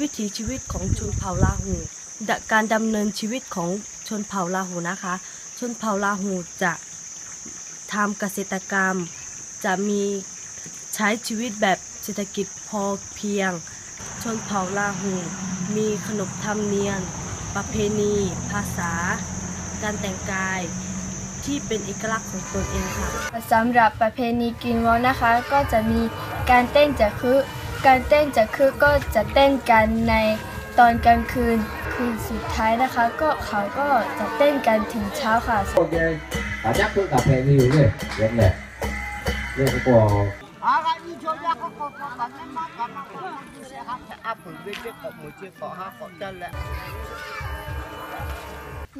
วิถีชีวิตของชนเผ่าลาหูการดำเนินชีวิตของชนเผ่าลาหูนะคะ ชนเผ่าลาหูจะทำเกษตรกรรม จะมีใช้ชีวิตแบบเศรษฐกิจพอเพียง ชนเผ่าลาหู มีขนบธรรมเนียมประเพณี ภาษา การแต่งกายที่เป็นเอกลักษณ์ของตนเองค่ะสำหรับประเพณีกินวอลนะคะ ก็จะมีการเต้นจักคือ การเต้นจักคือก็จะเต้นกันในตอนกลางคืนคืนสุดท้ายนะคะ ก็เขาก็จะเต้นกันถึงเช้าค่ะ Ok, đã nhắc tôi cà phê nhiều rồi, vậy nè. Đây có quả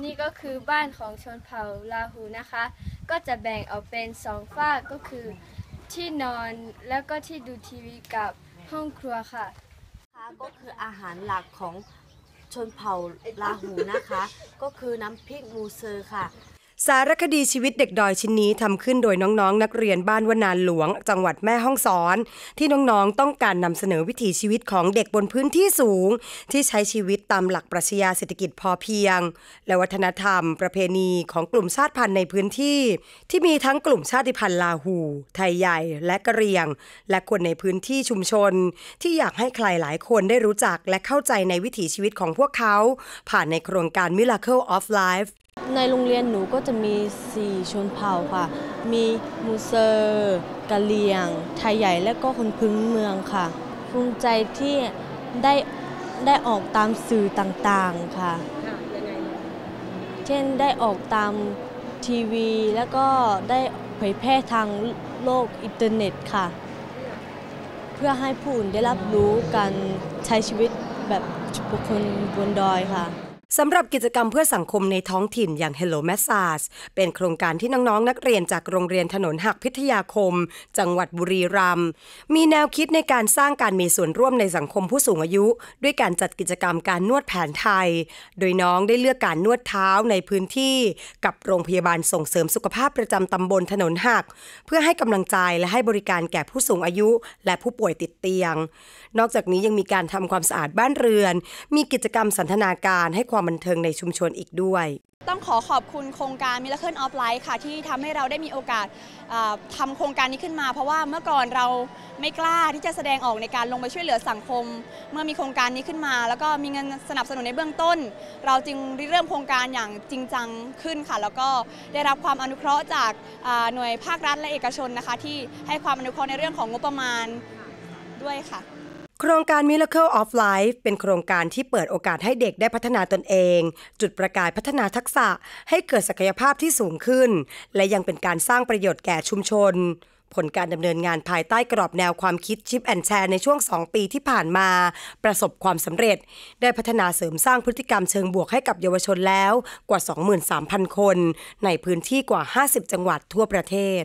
นี่ก็คือบ้านของชนเผ่าลาหูนะคะ ก็จะแบ่งออกเป็นสองฝากก็คือที่นอนแล้วก็ที่ดูทีวีกับ ห้องครัวค่ะคะก็คืออาหารหลักของชนเผ่าลาหูนะคะ ก็คือน้ำพริกมูเซอร์ค่ะ สารคดีชีวิตเด็กดอยชิ้นนี้ทำขึ้นโดยน้องๆ นักเรียนบ้านวนานหลวง จังหวัดแม่ฮ่องสอน ที่น้องๆ ต้องการนำเสนอวิถีชีวิตของเด็กบนพื้นที่สูง ที่ใช้ชีวิตตามหลักปรัชญาเศรษฐกิจพอเพียง และวัฒนธรรม ประเพณีของกลุ่มชาติพันธุ์ในพื้นที่ ที่มีทั้งกลุ่มชาติพันธุ์ลาหู ไทยใหญ่ และกะเหรี่ยง และคนในพื้นที่ชุมชน ที่อยากให้ใครหลายคนได้รู้จักและเข้าใจในวิถีชีวิตของพวกเขา ผ่านในโครงการ Miracle of Life ในโรงเรียนหนูก็จะมี 4 ชนเผ่าค่ะ มีมูเซอร์กะเหรี่ยง ไทยใหญ่และก็คนพื้นเมืองค่ะ ภูมิใจที่ได้ได้ออกตามสื่อต่างๆค่ะ เช่นได้ออกตามทีวี แล้วก็ได้เผยแพร่ทางโลกอินเทอร์เน็ตค่ะ เพื่อให้ผู้อื่นได้รับรู้การใช้ชีวิตแบบบุคคลบนดอยค่ะ สำหรับกิจกรรมเพื่อสังคมในท้องถิ่นอย่าง Hello Massage เป็นโครงการที่น้องๆนักเรียนจากโรงเรียนถนนหักพิทยาคม จังหวัดบุรีรัมย์มีแนวคิดในการสร้างการมีส่วนร่วมในสังคมผู้สูงอายุ ด้วยการจัดกิจกรรมการนวดแผนไทย โดยน้องได้เลือกการนวดเท้าในพื้นที่ กับโรงพยาบาลส่งเสริมสุขภาพประจำตำบลถนนหัก เพื่อให้กำลังใจและให้บริการแก่ผู้สูงอายุ และผู้ป่วยติดเตียง นอกจากนี้ยังมีการทำความสะอาดบ้านเรือน มีกิจกรรมสันทนาการให้ความบันเทิงในชุมชนอีกด้วย ต้องขอขอบคุณโครงการ Miracle of Life ค่ะ ที่ทำให้เราได้มีโอกาสทำโครงการนี้ขึ้นมา เพราะว่าเมื่อก่อนเราไม่กล้าที่จะแสดงออกในการลงไปช่วยเหลือสังคม เมื่อมีโครงการนี้ขึ้นมา แล้วก็มีเงินสนับสนุนในเบื้องต้น เราจึงริเริ่มโครงการอย่างจริงจังขึ้นค่ะ แล้วก็ได้รับความอนุเคราะห์จากหน่วยภาครัฐและเอกชนนะคะ ที่ให้ความอนุเคราะห์ในเรื่องของงบประมาณด้วยค่ะ โครงการ Miracle of Life เป็นโครงการที่เปิดโอกาสให้เด็กได้พัฒนาตนเอง จุดประกายพัฒนาทักษะให้เกิดศักยภาพที่สูงขึ้น และยังเป็นการสร้างประโยชน์แก่ชุมชน ผลการดำเนินงานภายใต้กรอบแนวความคิดชิปแอนแชร์ในช่วง 2 ปีที่ผ่านมา ประสบความสำเร็จ ได้พัฒนาเสริมสร้างพฤติกรรมเชิงบวกให้กับเยาวชนแล้วกว่า 23,000 คน ในพื้นที่กว่า 50 จังหวัดทั่วประเทศ